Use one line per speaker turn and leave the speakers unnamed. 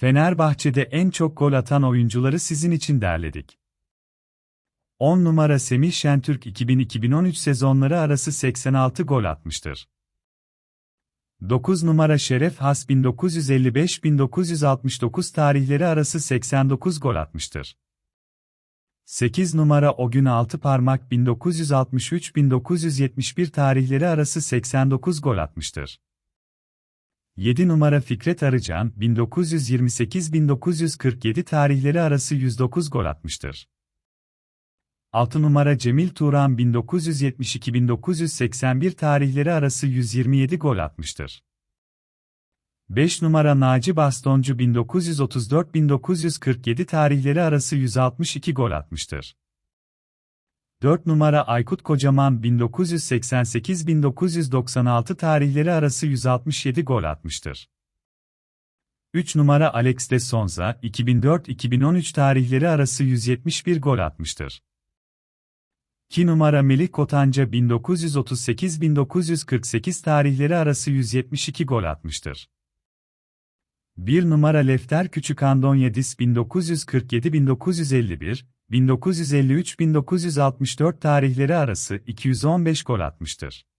Fenerbahçe'de en çok gol atan oyuncuları sizin için derledik. 10 numara Semih Şentürk 2000-2013 sezonları arası 86 gol atmıştır. 9 numara Şeref Has 1955-1969 tarihleri arası 89 gol atmıştır. 8 numara O gün altı parmak 1963-1971 tarihleri arası 89 gol atmıştır. 7 numara Fikret Arıcan 1928-1947 tarihleri arası 109 gol atmıştır. 6 numara Cemil Turan 1972-1981 tarihleri arası 127 gol atmıştır. 5 numara Naci Bastoncu 1934-1947 tarihleri arası 162 gol atmıştır. 4 numara Aykut Kocaman 1988-1996 tarihleri arası 167 gol atmıştır. 3 numara Alex de Sonza 2004-2013 tarihleri arası 171 gol atmıştır. 2 numara Melih Kotanca 1938-1948 tarihleri arası 172 gol atmıştır. 1 numara Lefter Küçükandon Yedis 1947-1951, 1953-1964 tarihleri arası 215 gol atmıştır.